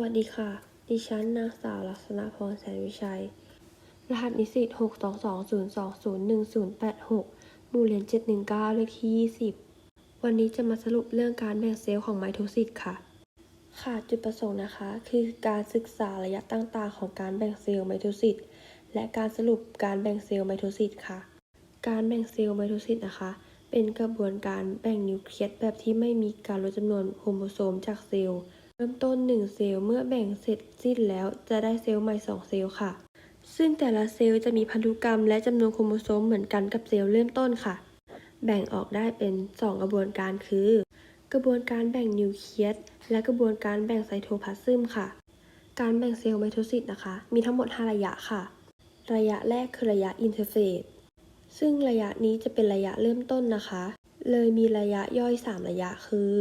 วัสดีค่ะ ดิฉันนางสาวลักษณะพรแสนวิชัย รหัสนิสิต622021086หมู่เรียน 719 เลขที่ 20 วันนี้จะมาสรุปเรื่องการแบ่งเซลล์ของไมโทซิสค่ะ ค่ะจุดประสงค์นะคะ คือการศึกษาระยะต่างๆ ของการแบ่งเซลล์ไมโทซิสและการสรุปการแบ่งเซลล์ไมโทซิสค่ะ การแบ่งเซลล์ไมโทซิสนะคะ เป็นกระบวนการแบ่งนิวเคลียสแบบที่ไม่มีการลดจำนวนโครโมโซมจากเซลล์ เริ่มต้น 1 เซลล์เมื่อแบ่งเสร็จสิ้นแล้วจะได้เซลล์ใหม่ 2 เซลล์ค่ะ ซึ่งแต่ละเซลล์จะมีพันธุกรรมและจำนวนโครโมโซมเหมือนกันกับเซลล์เริ่มต้นค่ะ แบ่งออกได้เป็น 2 กระบวนการคือ กระบวนการแบ่งนิวเคลียสและกระบวนการแบ่งไซโทพลาซึมค่ะ การแบ่งเซลล์ไมโทซิสนะคะ มีทั้งหมด 5 ระยะค่ะ ระยะแรกคือระยะอินเทอร์เฟสซึ่งระยะนี้จะเป็นระยะเริ่มต้นนะคะ เลยมีระยะย่อย 3 ระยะคือ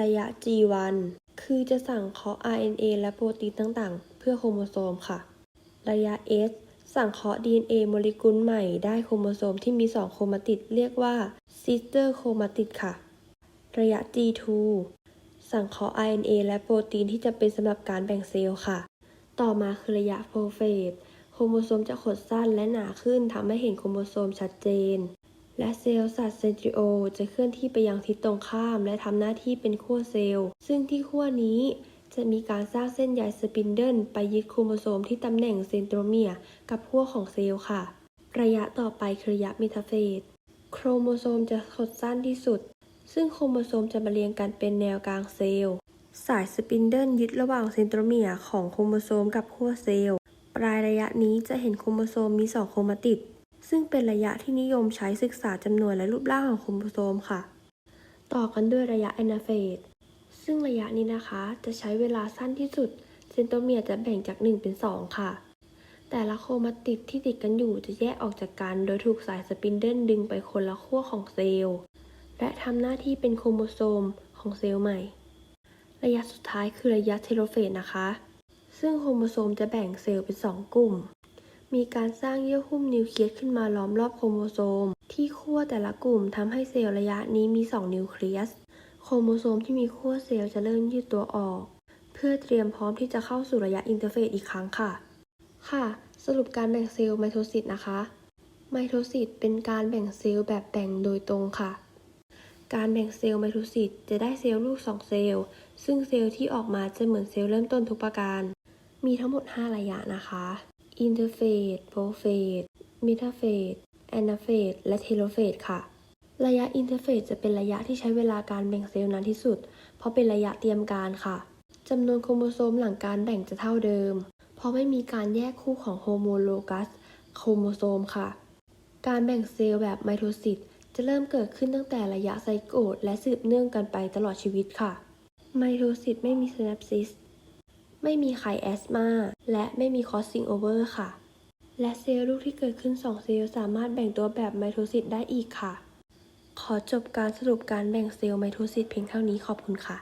ระยะ G1 คือจะสั่งเคาะ RNA และโปรตีนต่างๆ เพื่อโครโมโซมค่ะ ระยะ S สั่งเคาะ DNA โมเลกุลใหม่ได้โครโมโซมที่มี 2 โครมาติดเรียกว่า sister chromatid ค่ะ ระยะ G2 สั่งเคาะ RNA และโปรตีนที่จะเป็นสำหรับการแบ่งเซลล์ค่ะ ต่อมาคือระยะ prophase โครโมโซมจะขดสั้นและหนาขึ้นทำให้เห็นโครโมโซมชัดเจน และเซลล์สัตว์เซนทริโอจะเคลื่อนที่ไปยังทิศตรงข้าม และทำหน้าที่เป็นขั้วเซลล์ ซึ่งที่ขั้วนี้จะมีการสร้างเส้นใยสปินเดิลไปยึดโครโมโซมที่ตำแหน่งเซนโทรเมียกับขั้วของเซลล์ค่ะ ระยะต่อไปคือระยะเมตาเฟส โครโมโซมจะขดสั้นที่สุด ซึ่งโครโมโซมจะมาเรียงกันเป็นแนวกลางเซลล์ สายสปินเดิลยึดระหว่างเซนโทรเมียของโครโมโซมกับขั้วเซลล์ ปลายระยะนี้จะเห็นโครโมโซมมี2โครมาติด ซึ่งเป็นระยะที่นิยมใช้ศึกษาจำนวนและรูปร่างของโครโมโซมค่ะ ต่อกันด้วยระยะแอนาเฟสซึ่งระยะนี้นะคะจะใช้เวลาสั้นที่สุด เซนโทรเมียจะแบ่งจาก 1 เป็น 2 ค่ะ แต่ละโครมาติดที่ติดกันอยู่จะแยกออกจากกัน โดยถูกสายสปินเดิลดึงไปคนละขั้วของเซลล์ และทำหน้าที่เป็นโครโมโซมของเซลล์ใหม่ ระยะสุดท้ายคือระยะเทโลเฟสนะคะ ซึ่งโครโมโซมจะแบ่งเซลล์เป็น 2 กลุ่ม มีการสร้างเยื่อหุ้มนิวเคลียสขึ้นมาล้อมรอบโครโมโซม ที่ขั้วแต่ละกลุ่มทำให้เซลล์ระยะนี้มี 2 นิวเคลียส โครโมโซมที่มีขั้วเซลล์จะเริ่มยืดตัวออก เพื่อเตรียมพร้อมที่จะเข้าสู่ระยะอินเทอร์เฟสอีกครั้งค่ะ ค่ะ สรุปการแบ่งเซลล์ไมโทซิสนะคะไมโทซิสเป็นการแบ่งเซลล์แบบแบ่งโดยตรงค่ะ การแบ่งเซลล์ไมโทซิสจะได้เซลล์ลูก 2 เซลล์ ซึ่งเซลล์ที่ออกมาจะเหมือนเซลล์เริ่มต้นทุกประการ มีทั้งหมด 5 ระยะนะคะ อินเทอร์เฟสโปรเฟสมิทาเฟสแอนาเฟสและเทโลเฟสค่ะ ระยะอินเทอร์เฟสจะเป็นระยะที่ใช้เวลาการแบ่งเซลล์นานที่สุด เพราะเป็นระยะเตรียมการค่ะจำนวนโครโมโซมหลังการแบ่งจะเท่าเดิม เพราะไม่มีการแยกคู่ของโฮโมโลกัสโครโมโซมค่ะ การแบ่งเซลล์แบบไมโทซิสจะเริ่มเกิดขึ้นตั้งแต่ระยะไซโกตและสืบเนื่องกันไปตลอดชีวิตค่ะ ไมโทซิสไม่มีซินัปซิส ไม่มีไข่แอสมาและไม่มีคอสซิงโอเวอร์ค่ะ และเซลล์ลูกที่เกิดขึ้น 2 เซลล์สามารถแบ่งตัวแบบไมโทซิสได้อีกค่ะ ขอจบการสรุปการแบ่งเซลล์ไมโทซิสเพียงเท่านี้ขอบคุณค่ะ